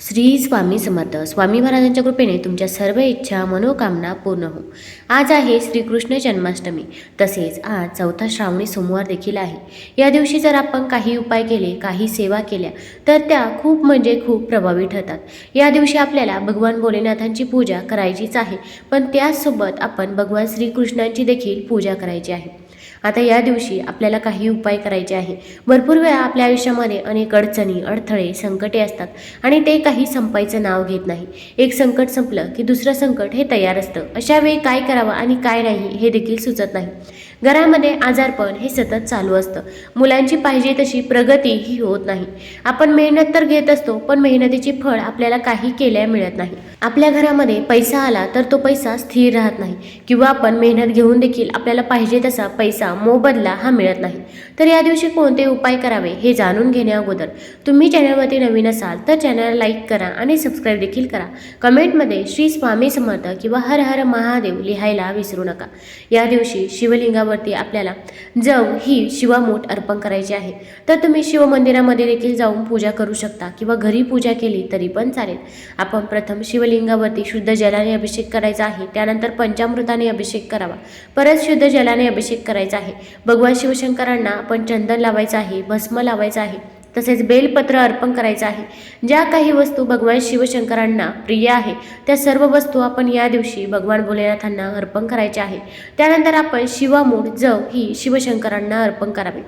श्री स्वामी समर्थ. स्वामी महाराजांच्या कृपेने तुमच्या सर्व इच्छा मनोकामना पूर्ण हो. आज आहे श्रीकृष्ण जन्माष्टमी. तसेच आज चौथा श्रावणी सोमवार देखील आहे. या दिवशी जर आपण काही उपाय केले काही सेवा केल्या तर त्या खूप म्हणजे खूप प्रभावी ठरतात. या दिवशी आपल्याला भगवान भोलेनाथांची पूजा करायचीच आहे. पण त्याचसोबत आपण भगवान श्रीकृष्णांची देखील पूजा करायची आहे. आता या दिवशी आपल्याला काही उपाय करायचे आहे. भरपूर वेळा आपल्या आयुष्यामध्ये अनेक अडचणी अडथळे संकटे असतात आणि ते काही संपायचं नाव घेत नाही. एक संकट संपलं की दुसरं संकट हे तयार असतं. अशा वेळी काय करावं आणि काय नाही हे देखील सुचत नाही. घरामध्ये आजारपण हे सतत चालू असतं. मुलांची पाहिजे तशी प्रगती ही होत नाही. आपण मेहनत तर घेत असतो पण मेहनतीचे फळ आपल्याला काही केल्या मिळत नाही. आपल्या घरामध्ये पैसा आला तर तो पैसा स्थिर राहत नाही किंवा आपण मेहनत घेऊन देखील आपल्याला पाहिजे तसा पैसा मोबदला हा मिळत नाही. तर या दिवशी कोणते उपाय करावे हे जाणून घेण्या अगोदर तुम्ही चॅनलवरती नवीन असाल तर चॅनल लाईक करा आणि सबस्क्राईब देखील करा. कमेंटमध्ये श्री स्वामी समर्थ किंवा हर हर महादेव लिहायला विसरू नका. या दिवशी मंदिरावरती आपल्याला जव ही शिवामूठ अर्पण करायची आहे. तर तुम्ही शिवमंदिरामध्ये देखील जाऊन पूजा करू शकता किंवा घरी पूजा केली तरी पण चालेल. आपण प्रथम शिवलिंगावरती शुद्ध जलाने अभिषेक करायचा आहे. त्यानंतर पंचामृताने अभिषेक करावा. परत शुद्ध जलाने अभिषेक करायचा आहे. भगवान शिवशंकरांना आपण चंदन लावायचं आहे भस्म लावायचं आहे. तसेच बेलपत्र अर्पण करायचं आहे. ज्या काही वस्तू भगवान शिवशंकरांना प्रिय आहे त्या सर्व वस्तू आपण या दिवशी भगवान भोलेनाथांना अर्पण करायच्या आहे. त्यानंतर आपण शिवामूळ जव ही शिवशंकरांना अर्पण करावी.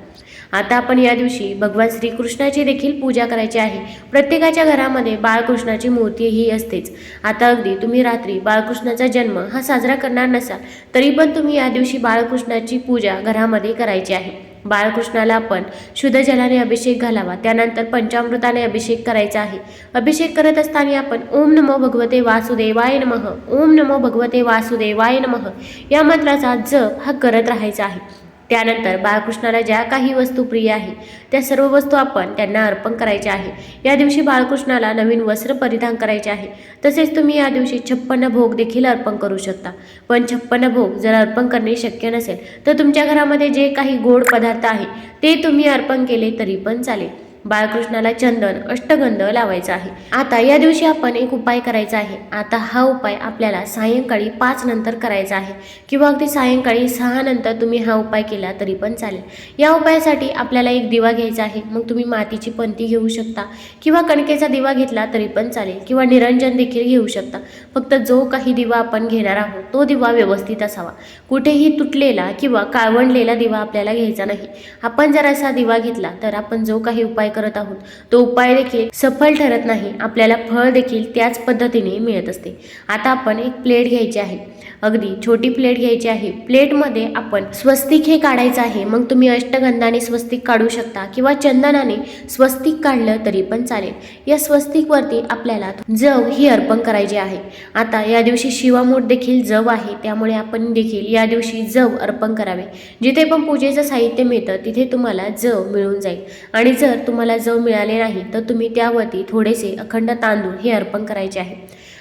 आता आपण या दिवशी भगवान श्रीकृष्णाची देखील पूजा करायची आहे. प्रत्येकाच्या घरामध्ये बाळकृष्णाची मूर्ती ही असतेच. आता अगदी तुम्ही रात्री बाळकृष्णाचा जन्म हा साजरा करणार नसाल तरी पण तुम्ही या दिवशी बाळकृष्णाची पूजा घरामध्ये करायची आहे. बाळकृष्णाला आपण शुद्ध जलाने अभिषेक घालावा. त्यानंतर पंचामृताने अभिषेक करायचा आहे. अभिषेक करत असताना आपण ओम नमो भगवते वासुदेवाय नमः. ओम नमो भगवते वासुदेवाय नमः. या मंत्राचा जप हा करत राहायचा आहे. त्यानंतर बाळकृष्णाला ज्या काही वस्तू प्रिय आहे त्या सर्व वस्तू आपण त्यांना अर्पण करायच्या आहे. या दिवशी बाळकृष्णाला नवीन वस्त्र परिधान करायचे आहे. तसेच तुम्ही या दिवशी छप्पन्न भोग देखील अर्पण करू शकता. पण छप्पन्न भोग जर अर्पण करणे शक्य नसेल तर तुमच्या घरामध्ये जे काही गोड पदार्थ आहे ते तुम्ही अर्पण केले तरी पण चालेल. बाळकृष्णाला चंदन अष्टगंध लावायचा आहे. आता या दिवशी आपण एक उपाय करायचा आहे. आता हा उपाय आपल्याला सायंकाळी पाच नंतर करायचा आहे. किंवा अगदी सायंकाळी सहा नंतर तुम्ही हा उपाय केला तरी पण चालेल. या उपायासाठी आपल्याला एक दिवा घ्यायचा आहे. मग तुम्ही मातीची पंती घेऊ शकता किंवा कणकेचा दिवा घेतला तरी पण चालेल. किंवा निरंजन देखील घेऊ शकता. फक्त जो काही दिवा आपण घेणार आहोत तो दिवा व्यवस्थित असावा. कुठेही तुटलेला किंवा काळवंडलेला दिवा आपल्याला घ्यायचा नाही. आपण जर असा दिवा घेतला तर आपण जो काही उपाय करत आहोत. तो उपाय देखील सफल ठरत नाही. आपल्याला फळ देखील त्याच पद्धतीने मिळत असते. आता आपण एक प्लेट घ्यायची आहे. अगदी छोटी प्लेट घ्यायची आहे. प्लेटमध्ये आपण स्वस्तिक हे काढायचं आहे. मग तुम्ही अष्टगंधाने स्वस्तिक काढू शकता किंवा चंदनाने स्वस्तिक काढलं तरी पण चालेल. या स्वस्तिकवरती आपल्याला जव ही अर्पण करायची आहे. आता या दिवशी शिवामूठ देखील जव आहे. त्यामुळे आपण देखील या दिवशी जव अर्पण करावे. जिथे पण पूजेचं साहित्य मिळतं तिथे तुम्हाला जव मिळून जाईल. आणि जर तुम्हाला जव मिळाले नाही तर तुम्ही त्यावरती थोडेसे अखंड तांदूळ हे अर्पण करायचे आहे.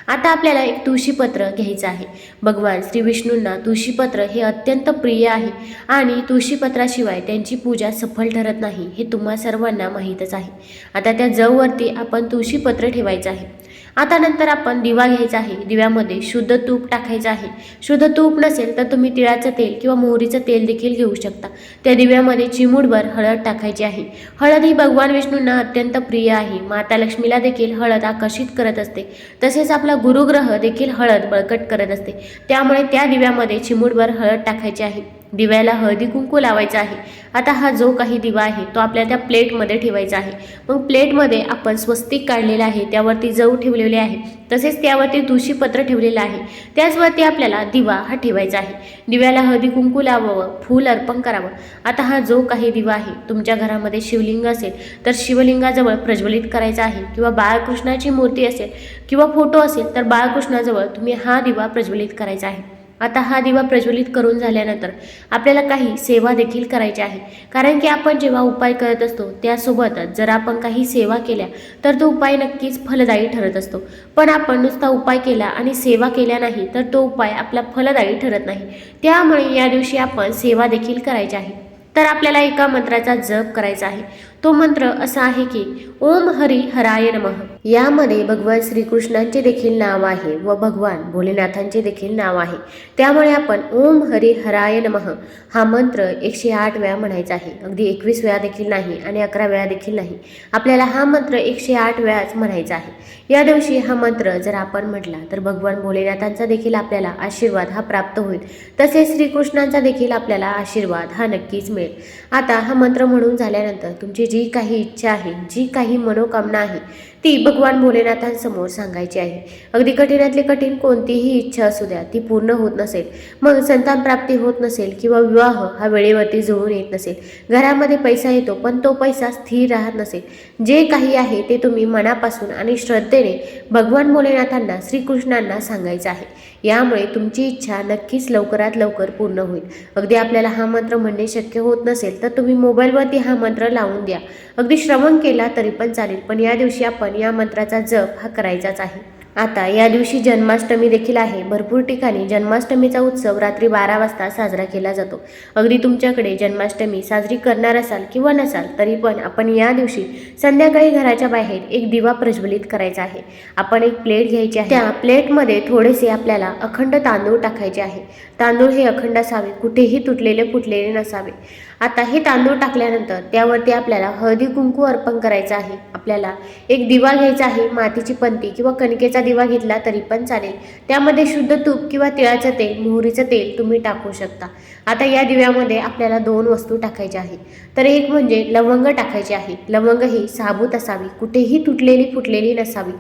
आता आपल्याला एक तुळशीपत्र घ्यायचं आहे. भगवान श्री विष्णूंना तुळशीपत्र हे अत्यंत प्रिय आहे आणि तुळशीपत्राशिवाय त्यांची पूजा सफल ठरत नाही हे तुम्हा सर्वांना माहीतच आहे. आता त्या जववरती आपण तुळशीपत्र ठेवायचं आहे. आता नंतर आपण दिवा घ्यायचा आहे. दिव्यामध्ये शुद्ध तूप टाकायचं आहे. शुद्ध तूप नसेल तर तुम्ही तिळाचं तेल किंवा मोहरीचं तेल देखील घेऊ शकता. त्या दिव्यामध्ये चिमूटभर हळद टाकायची आहे. हळद ही भगवान विष्णूंना अत्यंत प्रिय आहे. माता लक्ष्मीला देखील हळद आकर्षित करत असते. तसेच आपला गुरुग्रह देखील हळद बळकट करत असते. त्यामुळे त्या दिव्यामध्ये चिमूटभर हळद टाकायची आहे. दिव्याला हळदी कुंकू लावायचा आहे. आता हा जो काही दिवा आहे तो आपल्या त्या प्लेटमध्ये ठेवायचा आहे. मग प्लेटमध्ये आपण स्वस्तिक काढलेलं आहे त्यावरती जव ठेवलेले आहे. तसेच त्यावरती तुळशीपत्र ठेवलेलं आहे. त्याचवरती आपल्याला दिवा हा ठेवायचा आहे. दिव्याला हळदी कुंकू लावावं फूल अर्पण करावं. आता हा जो काही दिवा आहे तुमच्या घरामध्ये शिवलिंग असेल तर शिवलिंगाजवळ प्रज्वलित करायचा आहे किंवा बाळकृष्णाची मूर्ती असेल किंवा फोटो असेल तर बाळकृष्णाजवळ तुम्ही हा दिवा प्रज्वलित करायचा आहे. आता हा दिवा प्रज्वलित करून झाल्यानंतर आपल्याला काही सेवा देखील करायची आहे. कारण की आपण जेव्हा उपाय करत असतो त्यासोबतच जर आपण काही सेवा केल्या तर तो उपाय नक्कीच फलदायी ठरत असतो. पण आपण नुसता उपाय केला आणि सेवा केल्या नाही तर तो उपाय आपला फलदायी ठरत नाही. त्यामुळे या दिवशी आपण सेवा देखील करायची आहे. तर आपल्याला एका मंत्राचा जप करायचा आहे. तो मंत्र असा आहे की ओम हरी हराय नमः. यामध्ये भगवान श्रीकृष्णांचे देखील नाव आहे व भगवान भोलेनाथांचे देखील नाव आहे. त्यामुळे आपण ओम हरी हराय नमः हा मंत्र एकशे आठ वेळा म्हणायचा आहे. अगदी एकवीस वेळा देखील नाही आणि अकरा वेळा देखील नाही. आपल्याला हा मंत्र एकशे आठ वेळाच म्हणायचा आहे. या दिवशी हा मंत्र जर आपण म्हटला तर भगवान भोलेनाथांचा देखील आपल्याला आशीर्वाद हा प्राप्त होईल. तसेच श्रीकृष्णांचा देखील आपल्याला आशीर्वाद हा नक्कीच मिळेल. आता हा मंत्र म्हणून झाल्यानंतर तुमची जी काही इच्छा आहे जी काही मनोकामना आहे ती भगवान भोलेनाथांसमोर सांगायची आहे. अगदी कठीणातली कठीण कोणतीही इच्छा असू द्या ती पूर्ण होत नसेल. मग संतान प्राप्ती होत नसेल किंवा विवाह हा वेळेवरती जुळून येत नसेल. घरामध्ये पैसा येतो पण तो पैसा स्थिर राहत नसेल. जे काही आहे ते तुम्ही मनापासून आणि श्रद्धेने भगवान भोलेनाथांना श्रीकृष्णांना सांगायचं आहे. यामुळे तुमची इच्छा नक्कीच लवकरात लवकर पूर्ण होईल. अगदी आपल्याला हा मंत्र म्हणणे शक्य होत नसेल तर तुम्ही मोबाईलवरती हा मंत्र लावून द्या. अगदी श्रवण केला तरी पण चालेल पण या दिवशी आपण या मंत्राचा जप हा करायचाच आहे. आता या दिवशी जन्माष्टमी देखील आहे. भरपूर ठिकाणी जन्माष्टमीचा उत्सव रात्री बारा वाजता साजरा केला जातो. अगदी तुमच्याकडे जन्माष्टमी साजरी करणार असाल किंवा नसाल तरी पण आपण या दिवशी संध्याकाळी घराच्या बाहेर एक दिवा प्रज्वलित करायचा आहे. आपण एक प्लेट घ्यायची आहे. त्या प्लेटमध्ये थोडेसे आपल्याला अखंड तांदूळ टाकायचे आहे. तांदूळ हे अखंड असावे. कुठेही तुटलेले फुटलेले नसावे. आता हे तांदूळ टाकल्यानंतर त्यावरती आपल्याला हळदी कुंकू अर्पण करायचं आहे. आपल्याला एक दिवा घ्यायचा आहे मातीची पंती किंवा कणकेचा दिवा घेतला तरी पण चालेल. त्यामध्ये शुद्ध तूप किंवा तिळाचं तेल मोहरीचं तेल तुम्ही टाकू शकता. आता या दिव्यामध्ये आपल्याला दोन वस्तू टाकायच्या आहेत. तर एक म्हणजे लवंग टाकायचे आहे. लवंग ही साबूत असावी कुठेही तुटलेली फुटलेली नसावी.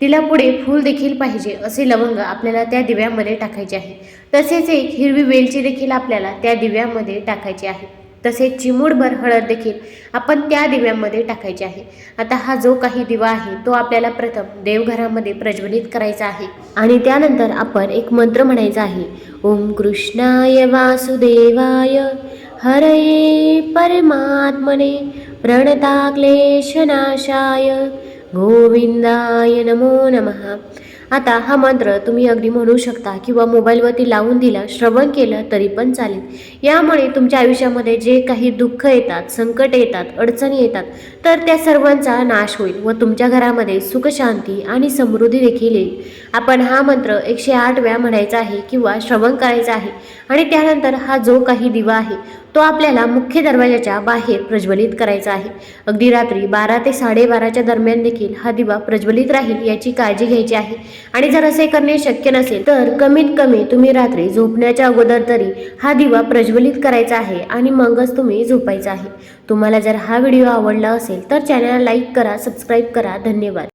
तिला पुढे फूल देखील पाहिजे असे लवंग आपल्याला त्या दिव्यामध्ये टाकायचे आहे. तसेच एक हिरवी वेलची देखील आपल्याला त्या दिव्यामध्ये टाकायची आहे. तसेच चिमूडभर हळद देखील आपण त्या दिव्यामध्ये टाकायची आहे. आता हा जो काही दिवा आहे तो आपल्याला प्रथम देवघरामध्ये प्रज्वलित करायचा आहे. आणि त्यानंतर आपण एक मंत्र म्हणायचा आहे. ओम कृष्णाय वासुदेवाय हरये परमात्मने प्रणताक्लेशनाशाय गोविंदाय नमो नमः. आता हा मंत्र तुम्ही अगदी म्हणू शकता किंवा मोबाईलवरती लावून दिला श्रवण केलं तरी पण चालेल. यामुळे तुमच्या आयुष्यामध्ये जे काही दुःख येतात संकट येतात अडचणी येतात तर त्या सर्वांचा नाश होईल व तुमच्या घरामध्ये सुखशांती आणि समृद्धी देखील येईल. आपण हा मंत्र एकशे आठ वेळा म्हणायचा आहे किंवा श्रवण करायचा आहे आणि त्यानंतर हा जो काही दिवा आहे तो आपल्याला मुख्य दरवाजाच्या बाहेर प्रज्वलित करायचा आहे. अगदी रात्री बारा ते साडेबाराच्या दरम्यान देखील हा दिवा प्रज्वलित राहील याची काळजी घ्यायची आहे. आणि जर असे करणे शक्य नसेल तर कमीत कमी तुम्ही रात्री झोपण्याच्या अगोदर तरी हा दिवा प्रज्वलित करायचा आहे आणि मगच तुम्ही झोपायचं आहे. तुम्हाला जर हा व्हिडिओ आवडला असेल तर चॅनलला लाईक करा सबस्क्राईब करा. धन्यवाद.